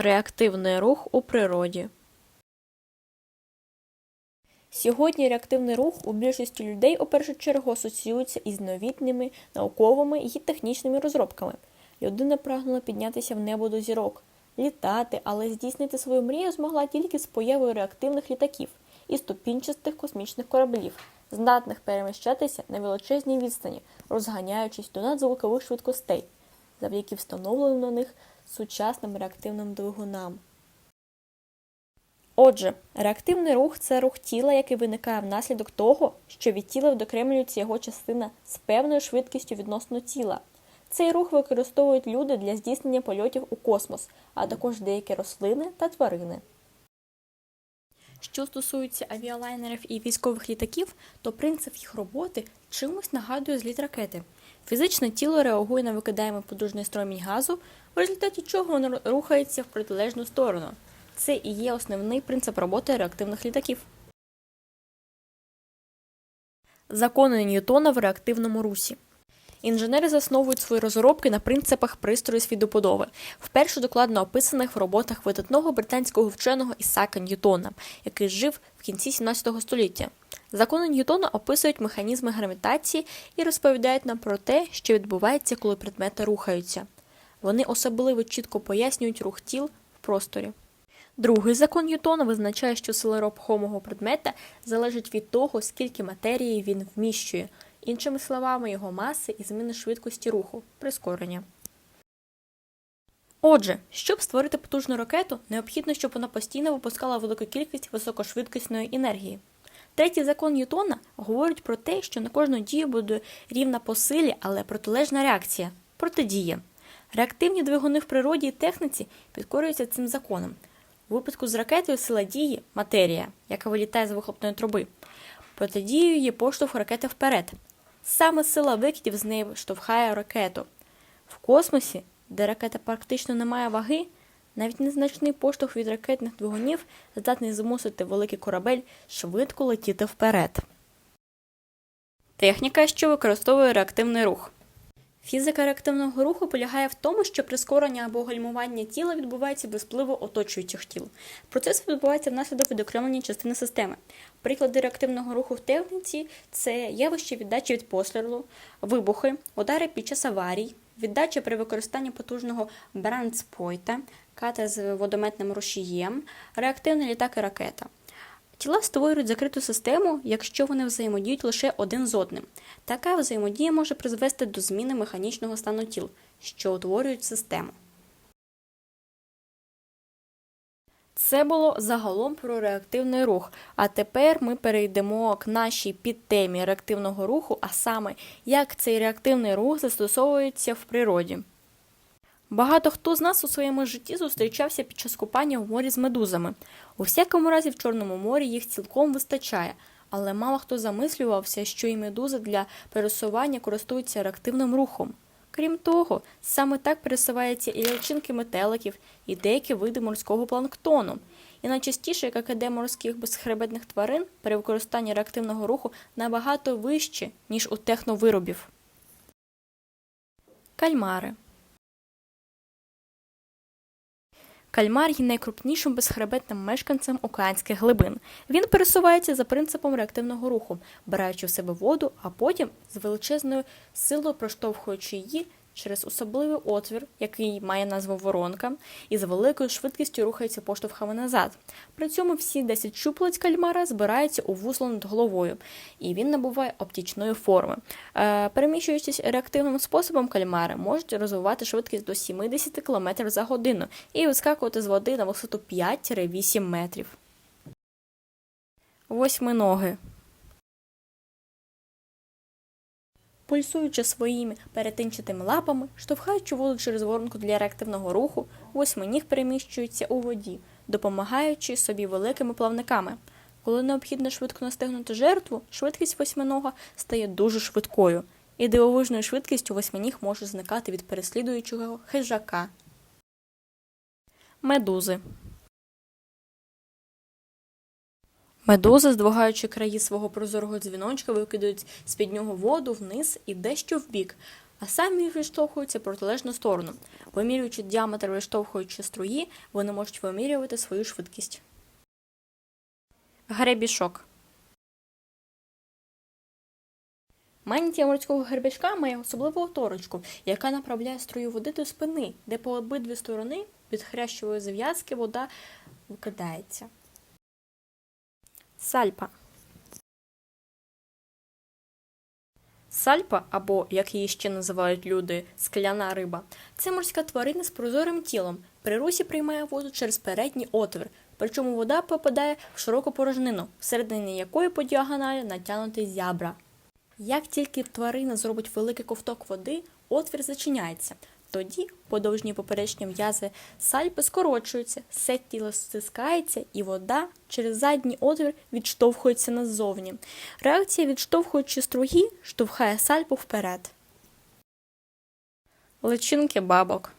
Реактивний рух у природі. Сьогодні реактивний рух у більшості людей у першу чергу асоціюється із новітніми науковими і технічними розробками. Людина прагнула піднятися в небо до зірок, літати, але здійснити свою мрію змогла тільки з появою реактивних літаків і ступінчастих космічних кораблів, здатних переміщатися на величезній відстані, розганяючись до надзвукових швидкостей, завдяки встановленим на них сучасним реактивним двигунам. Отже, реактивний рух це рух тіла, який виникає внаслідок того, що від тіла відокремлюється його частина з певною швидкістю відносно тіла. Цей рух використовують люди для здійснення польотів у космос, а також деякі рослини та тварини. Що стосується авіалайнерів і військових літаків, то принцип їх роботи чимось нагадує зліт ракети. Фізичне тіло реагує на викидаємо подужний струмінь газу, в результаті чого воно рухається в протилежну сторону. Це і є основний принцип роботи реактивних літаків. Закони Ньютона в реактивному русі. Інженери засновують свої розробки на принципах пристрою свідоподоби, вперше докладно описаних в роботах видатного британського вченого Ісака Ньютона, який жив в кінці 17 століття. Закони Ньютона описують механізми гравітації і розповідають нам про те, що відбувається, коли предмети рухаються. Вони особливо чітко пояснюють рух тіл в просторі. Другий закон Ньютона визначає, що сила рухомого предмета залежить від того, скільки матерії він вміщує, іншими словами, його маси і зміни швидкості руху, прискорення. Отже, щоб створити потужну ракету, необхідно, щоб вона постійно випускала велику кількість високошвидкісної енергії. Третій закон Ньютона говорить про те, що на кожну дію буде рівна по силі, але протилежна реакція протидія. Реактивні двигуни в природі і техніці підкорюються цим законом. У випадку з ракетою сила дії матерія, яка вилітає з вихлопної труби. Протидією є поштовх ракети вперед. Саме сила викидів з неї штовхає ракету. В космосі, де ракета практично не має ваги, навіть незначний поштовх від ракетних двигунів здатний змусити великий корабель швидко летіти вперед. Техніка, що використовує реактивний рух. Фізика реактивного руху полягає в тому, що прискорення або гальмування тіла відбувається без впливу оточуючих тіл. Процес відбувається внаслідок відокремлення частини системи. Приклади реактивного руху в техніці це явище віддачі від пострілу, вибухи, удари під час аварій, віддача при використанні потужного бранспойта, ката з водометним рушієм, реактивний літак і ракета. Тіла створюють закриту систему, якщо вони взаємодіють лише один з одним. Така взаємодія може призвести до зміни механічного стану тіл, що утворюють систему. Це було загалом про реактивний рух. А тепер ми перейдемо к нашій підтемі реактивного руху, а саме, як цей реактивний рух застосовується в природі. Багато хто з нас у своєму житті зустрічався під час купання в морі з медузами. У всякому разі, в Чорному морі їх цілком вистачає, але мало хто замислювався, що і медузи для пересування користуються реактивним рухом. Крім того, саме так пересуваються і личинки метеликів, і деякі види морського планктону. І найчастіше, як іде морських безхребетних тварин, при використанні реактивного руху набагато вище, ніж у техновиробів. Кальмари Кальмар є найкрупнішим безхребетним мешканцем океанських глибин. Він пересувається за принципом реактивного руху, бираючи в себе воду, а потім з величезною силою проштовхуючи її через особливий отвір, який має назву воронка, і з великою швидкістю рухається поштовхами назад. При цьому всі 10 щупалець кальмара збираються у вузло над головою, і він набуває оптічної форми. Е, переміщуючись реактивним способом, кальмари можуть розвивати швидкість до 70 км за годину і вискакувати з води на висоту 5-8 метрів. Восьминоги. Пульсуючи своїми перетинчатими лапами, штовхаючи воду через воронку для реактивного руху, восьминіг переміщується у воді, допомагаючи собі великими плавниками. Коли необхідно швидко настигнути жертву, швидкість восьминога стає дуже швидкою, і дивовижною швидкістю восьминіг може зникати від переслідуючого хижака. Медузи Медузи, здвигаючи краї свого прозорого дзвіночка, викидають з-під нього воду вниз і дещо вбік. а самі відштовхуються протилежну сторону. Вимірюючи діаметр виштовхуючої струї, вони можуть вимірювати свою швидкість. Гребішок. Мантія морського гребешка має особливу торочку, яка направляє струю води до спини, де по обидві сторони від хрящової зав'язки вода викидається. Сальпа. Сальпа, або, як її ще називають люди, скляна риба, це морська тварина з прозорим тілом. При русі приймає воду через передній отвір, причому вода попадає в широку порожнину, всередині якої по діагоналі натягнуті зябра. Як тільки тварина зробить великий ковток води, отвір зачиняється. Тоді подовжні поперечні м'язи сальпи скорочуються, все тіло стискається, і вода через задній отвір відштовхується назовні. Реакція відштовхуючи струги штовхає сальпу вперед. Личинки бабок.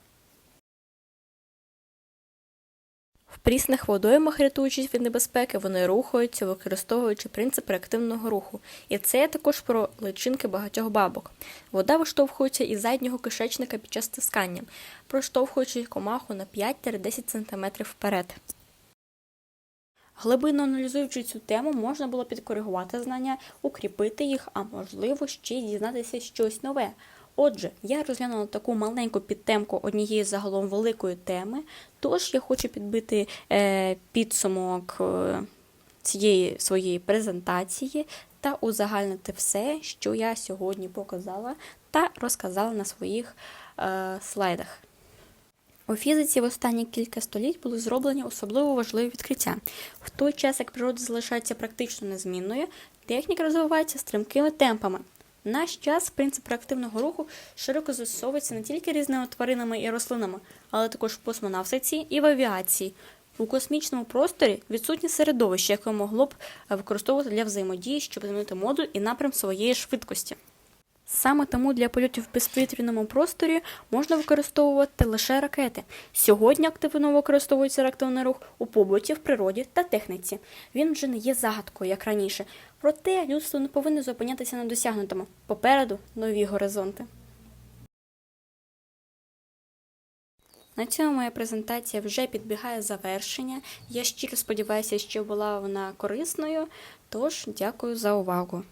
В прісних водоймах, рятуючись від небезпеки, вони рухаються, використовуючи принцип реактивного руху. І це також про личинки багатьох бабок. Вода виштовхується із заднього кишечника під час стискання, проштовхуючи комаху на 5-10 см вперед. Глибинно аналізуючи цю тему, можна було підкоригувати знання, укріпити їх, а можливо, ще й дізнатися щось нове. Отже, я розглянула таку маленьку підтемку однієї загалом великої теми, тож я хочу підбити е, підсумок е, цієї своєї презентації та узагальнити все, що я сьогодні показала та розказала на своїх е, слайдах. У фізиці в останні кілька століть були зроблені особливо важливі відкриття. В той час, як природа залишається практично незмінною, техніка розвивається стрімкими темпами. Наш час принцип реактивного руху широко застосовується не тільки різними тваринами і рослинами, але також в космонавтиці і в авіації. У космічному просторі відсутнє середовище, яке могло б використовувати для взаємодії, щоб змінити модуль і напрям своєї швидкості. Саме тому для польотів в безповітряному просторі можна використовувати лише ракети. Сьогодні активно використовується реактивний рух у побуті, в природі та техніці. Він вже не є загадкою, як раніше. Проте людство не повинно зупинятися на досягнутому. Попереду нові горизонти. На цьому моя презентація вже підбігає завершення. Я щиро сподіваюся, що була вона корисною. Тож, дякую за увагу.